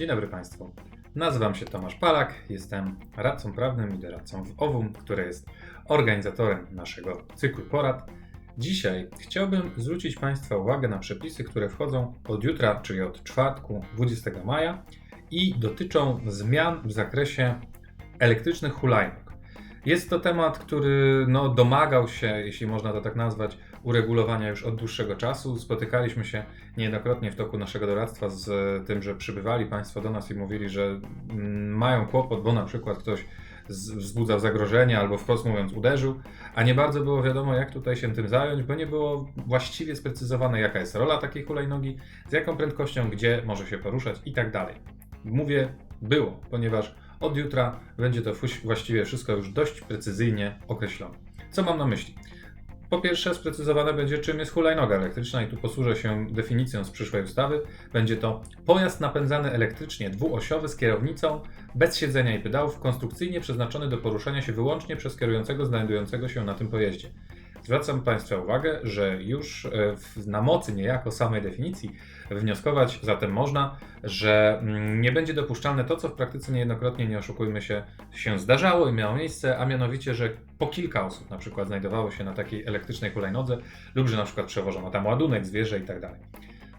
Dzień dobry Państwu. Nazywam się Tomasz Palak, jestem radcą prawnym i doradcą w OWUM, który jest organizatorem naszego cyklu porad. Dzisiaj chciałbym zwrócić Państwa uwagę na przepisy, które wchodzą od jutra, czyli od czwartku 20 maja i dotyczą zmian w zakresie elektrycznych hulajnóg. Jest to temat, który no, domagał się, jeśli można to tak nazwać, uregulowania już od dłuższego czasu. Spotykaliśmy się niejednokrotnie w toku naszego doradztwa z tym, że przybywali Państwo do nas i mówili, że mają kłopot, bo na przykład ktoś wzbudzał zagrożenie albo wprost mówiąc uderzył, a nie bardzo było wiadomo, jak tutaj się tym zająć, bo nie było właściwie sprecyzowane, jaka jest rola takiej hulajnogi, z jaką prędkością, gdzie może się poruszać i tak dalej. Mówię było, ponieważ od jutra będzie to właściwie wszystko już dość precyzyjnie określone. Co mam na myśli? Po pierwsze, sprecyzowane będzie, czym jest hulajnoga elektryczna, i tu posłużę się definicją z przyszłej ustawy. Będzie to pojazd napędzany elektrycznie, dwuosiowy z kierownicą, bez siedzenia i pedałów, konstrukcyjnie przeznaczony do poruszania się wyłącznie przez kierującego znajdującego się na tym pojeździe. Zwracam Państwa uwagę, że już e, w, na mocy niejako samej definicji wnioskować zatem można, że mm, nie będzie dopuszczalne to, co w praktyce niejednokrotnie, nie oszukujmy się, się zdarzało i miało miejsce, a mianowicie, że po kilka osób na przykład znajdowało się na takiej elektrycznej hulajnodze lub że na przykład przewożono tam ładunek, zwierzę i tak dalej.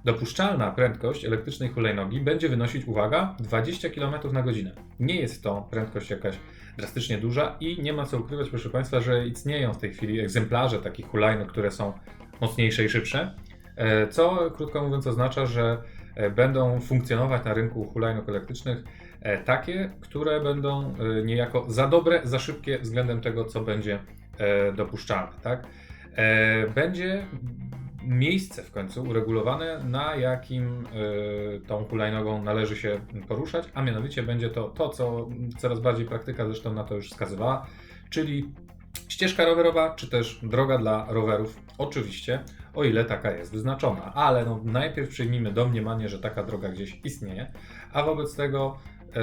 Dopuszczalna prędkość elektrycznej hulajnogi będzie wynosić, uwaga, 20 km na godzinę. Nie jest to prędkość jakaś drastycznie duża i nie ma co ukrywać, proszę Państwa, że istnieją w tej chwili egzemplarze takich hulajnóg, które są mocniejsze i szybsze, e, co krótko mówiąc oznacza, że e, będą funkcjonować na rynku hulajnóg elektrycznych e, takie, które będą niejako za dobre, za szybkie względem tego, co będzie dopuszczalne. Tak? Będzie miejsce w końcu uregulowane, na jakim e, tą hulajnogą należy się poruszać, a mianowicie będzie to to, co coraz bardziej praktyka zresztą na to już wskazywała, czyli ścieżka rowerowa, czy też droga dla rowerów, oczywiście, o ile taka jest wyznaczona. Ale no, najpierw przyjmijmy domniemanie, że taka droga gdzieś istnieje, a wobec tego, e,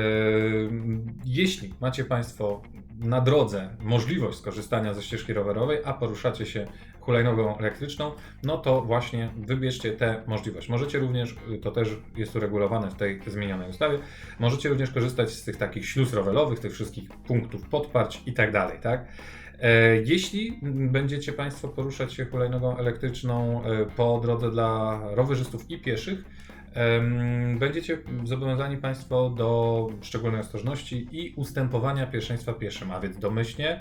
jeśli macie Państwo na drodze możliwość skorzystania ze ścieżki rowerowej, a poruszacie się hulajnogą elektryczną, no to właśnie wybierzcie tę możliwość. Możecie również, to też jest uregulowane w tej zmienionej ustawie, możecie również korzystać z tych takich śluz rowerowych, tych wszystkich punktów podparć i tak dalej, tak? E, Jeśli będziecie Państwo poruszać się hulajnogą elektryczną e, po drodze dla rowerzystów i pieszych, będziecie zobowiązani Państwo do szczególnej ostrożności i ustępowania pierwszeństwa pieszym, a więc domyślnie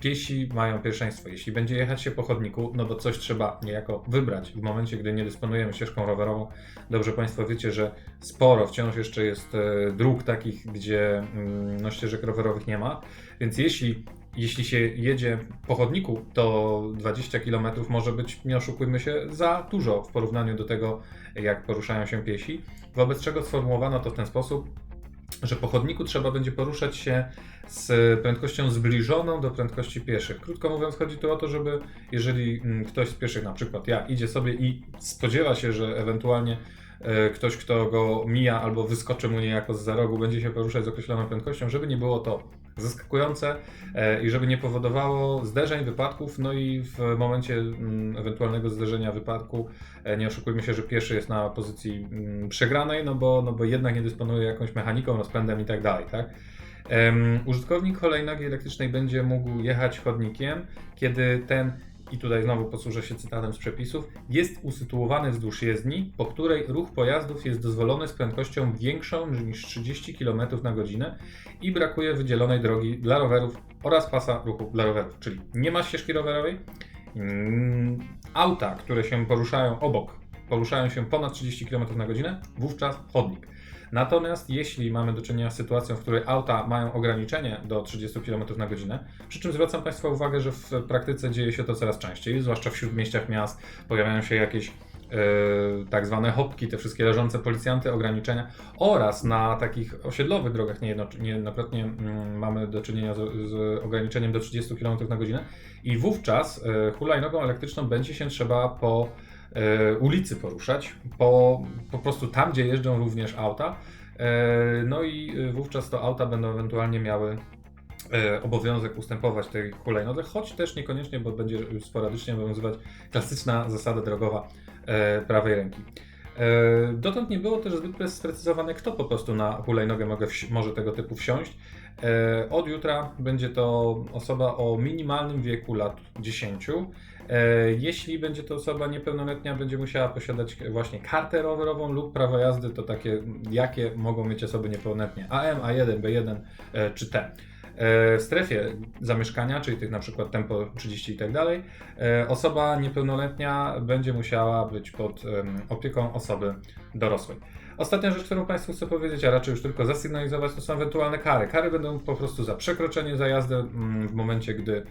piesi mają pierwszeństwo. Jeśli będzie jechać się po chodniku, no to coś trzeba niejako wybrać. W momencie, gdy nie dysponujemy ścieżką rowerową, dobrze Państwo wiecie, że sporo wciąż jeszcze jest e, dróg takich, gdzie mm, no, ścieżek rowerowych nie ma, więc jeśli jeśli się jedzie po chodniku, to 20 km może być, nie oszukujmy się, za dużo w porównaniu do tego, jak poruszają się piesi. Wobec czego sformułowano to w ten sposób, że po chodniku trzeba będzie poruszać się z prędkością zbliżoną do prędkości pieszych. Krótko mówiąc, chodzi tu o to, żeby jeżeli mm, ktoś z pieszych, na przykład ja, idzie sobie i spodziewa się, że ewentualnie ktoś, kto go mija albo wyskoczy mu niejako z za rogu, będzie się poruszać z określoną prędkością, żeby nie było to zaskakujące e, i żeby nie powodowało zderzeń, wypadków, no i w momencie mm, ewentualnego zderzenia, wypadku, e, nie oszukujmy się, że pieszy jest na pozycji mm, przegranej, no bo, no bo jednak nie dysponuje jakąś mechaniką, rozpędem i tak dalej, tak? Em, użytkownik hulajnogi elektrycznej będzie mógł jechać chodnikiem, kiedy ten, i tutaj znowu posłużę się cytatem z przepisów, jest usytuowany wzdłuż jezdni, po której ruch pojazdów jest dozwolony z prędkością większą niż 30 km na godzinę i brakuje wydzielonej drogi dla rowerów oraz pasa ruchu dla rowerów. Czyli nie ma ścieżki rowerowej, mm, auta, które się poruszają obok, poruszają się ponad 30 km na godzinę, wówczas chodnik. Natomiast jeśli mamy do czynienia z sytuacją, w której auta mają ograniczenie do 30 km na godzinę, przy czym zwracam Państwa uwagę, że w praktyce dzieje się to coraz częściej, zwłaszcza w śródmieściach miast pojawiają się jakieś e, tak zwane hopki, te wszystkie leżące policjanty, ograniczenia oraz na takich osiedlowych drogach niejedno- niejednokrotnie mm, mamy do czynienia z, z ograniczeniem do 30 km na godzinę i wówczas e, hulajnogą elektryczną będzie się trzeba po ulicy poruszać, po, po prostu tam, gdzie jeżdżą również auta. E, no i e, wówczas to auta będą ewentualnie miały e, obowiązek ustępować tej hulajnodze, choć też niekoniecznie, bo będzie sporadycznie obowiązywać klasyczna zasada drogowa e, prawej ręki. E, Dotąd nie było też zbyt sprecyzowane, kto po prostu na hulajnogę mogę może tego typu wsiąść. E, Od jutra będzie to osoba o minimalnym wieku lat 10. E, Jeśli będzie to osoba niepełnoletnia, będzie musiała posiadać właśnie kartę rowerową lub prawo jazdy, to takie, jakie mogą mieć osoby niepełnoletnie AM, A1, B1 e, czy T. E, W strefie zamieszkania, czyli tych na przykład tempo 30 i tak dalej, e, osoba niepełnoletnia będzie musiała być pod opieką osoby dorosłej. Ostatnia rzecz, którą Państwu chcę powiedzieć, a raczej już tylko zasygnalizować, to są ewentualne kary. Kary będą po prostu za przekroczenie za jazdę mm, w momencie, gdy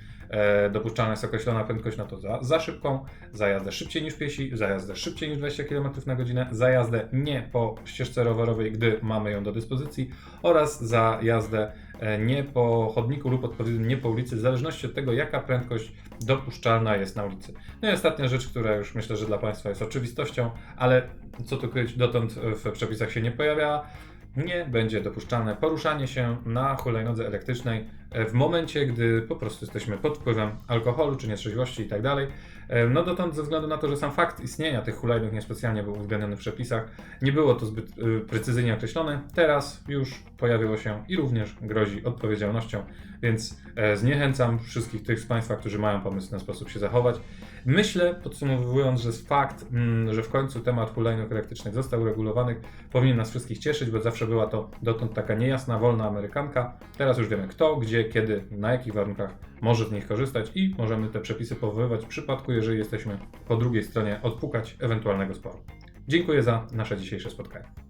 dopuszczalna jest określona prędkość, no to za, za szybką, za jazdę szybciej niż piesi, za jazdę szybciej niż 20 km na godzinę, za jazdę nie po ścieżce rowerowej, gdy mamy ją do dyspozycji oraz za jazdę e, nie po chodniku lub odpowiednio nie po ulicy, w zależności od tego, jaka prędkość dopuszczalna jest na ulicy. No i ostatnia rzecz, która już myślę, że dla Państwa jest oczywistością, ale co tu kryć, dotąd w przepisach się nie pojawiała, nie będzie dopuszczalne poruszanie się na hulajnodze elektrycznej e, w momencie, gdy po prostu jesteśmy pod wpływem alkoholu czy nietrzeźwości i tak dalej. E, No dotąd ze względu na to, że sam fakt istnienia tych hulajnóg niespecjalnie był uwzględniony w przepisach, nie było to zbyt y, precyzyjnie określone. Teraz już pojawiło się i również grozi odpowiedzialnością, więc e, zniechęcam wszystkich tych z Państwa, którzy mają pomysł ten sposób się zachować. Myślę, podsumowując, że fakt, mm, że w końcu temat hulajnóg elektrycznych został uregulowany, powinien nas wszystkich cieszyć, bo zawsze była to dotąd taka niejasna, wolna amerykanka. Teraz już wiemy kto, gdzie, kiedy, na jakich warunkach może z nich korzystać i możemy te przepisy powoływać w przypadku, jeżeli jesteśmy po drugiej stronie odpukać ewentualnego sporu. Dziękuję za nasze dzisiejsze spotkanie.